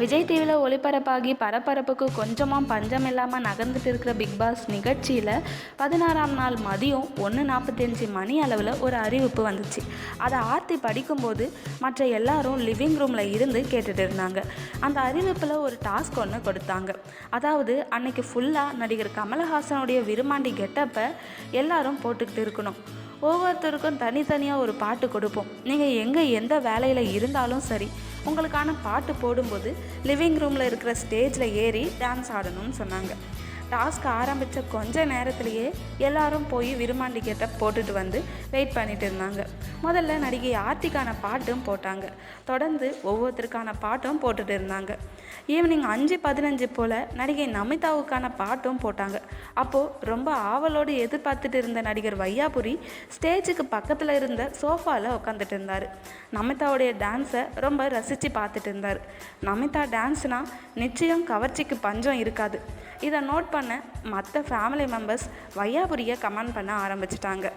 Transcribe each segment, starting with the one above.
விஜய் டிவியில் ஒளிபரப்பாகி பரபரப்புக்கு கொஞ்சமாக பஞ்சம் இல்லாமல் நகர்ந்துட்டு இருக்கிற பிக் பாஸ் நிகழ்ச்சியில் பதினாறாம் நாள் மதியம் ஒன்று நாற்பத்தஞ்சு மணி அளவில் ஒரு அறிவிப்பு வந்துச்சு. அதை ஆர்த்தி படிக்கும்போது மற்ற எல்லாரும் லிவிங் ரூமில் இருந்து கேட்டுட்டு இருந்தாங்க. அந்த அறிவிப்பில் ஒரு டாஸ்க் ஒன்று கொடுத்தாங்க. அதாவது அன்னைக்கு ஃபுல்லாக நடிகர் கமலஹாசனுடைய விருமாண்டி கெட்டப்பை எல்லாரும் போட்டுக்கிட்டு இருக்கணும். ஒவ்வொருத்தருக்கும் தனித்தனியாக ஒரு பாட்டு கொடுப்போம். நீங்கள் எங்கே எந்த வேலையில் இருந்தாலும் சரி உங்களுக்கான பாட்டு போடும்போது லிவிங் ரூமில் இருக்கிற ஸ்டேஜில் ஏறி டான்ஸ் ஆடணும்னு சொன்னாங்க. டாஸ்க் ஆரம்பித்த கொஞ்ச நேரத்திலேயே எல்லாரும் போய் விருமாண்டி கேட்ட போட்டுட்டு வந்து வெயிட் பண்ணிட்டு இருந்தாங்க. முதல்ல நடிகை ஆர்த்திக்கான பாட்டும் போட்டாங்க. தொடர்ந்து ஒவ்வொருத்தருக்கான பாட்டும் போட்டுட்டு இருந்தாங்க. ஈவினிங் அஞ்சு பதினஞ்சு போல் நடிகை நமிதாவுக்கான பாட்டும் போட்டாங்க. அப்போது ரொம்ப ஆவலோடு எதிர்பார்த்துட்டு இருந்த நடிகர் வையாபுரி ஸ்டேஜுக்கு பக்கத்தில் இருந்த சோஃபாவில் உட்காந்துட்டு இருந்தார். நமிதாவுடைய டான்ஸை ரொம்ப ரசித்து பார்த்துட்டு இருந்தார். நமிதா டான்ஸ்னால் நிச்சயம் கவர்ச்சிக்கு பஞ்சம் இருக்காது. இதை நோட் பண்ண மற்ற ஃபேமிலி மெம்பர்ஸ் வையாபுரியை கமெண்ட் பண்ண ஆரம்பிச்சிட்டாங்க.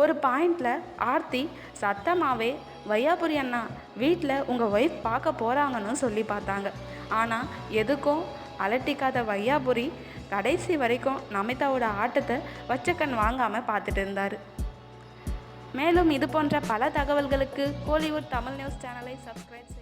ஒரு பாயிண்டில் ஆர்த்தி சத்தமாகவே வையாபுரி அண்ணா வீட்டில் உங்கள் ஒய்ஃப் பார்க்க போகிறாங்கன்னு சொல்லி பார்த்தாங்க. ஆனால் எதுக்கும் அலட்டிக்காத வையாபுரி கடைசி வரைக்கும் நமிதாவோட ஆட்டத்தை வச்சக்கண் வாங்காமல் பார்த்துட்டு இருந்தார். மேலும் இது போன்ற பல தகவல்களுக்கு கோலிவுட் தமிழ் நியூஸ் சேனலை சப்ஸ்கிரைப்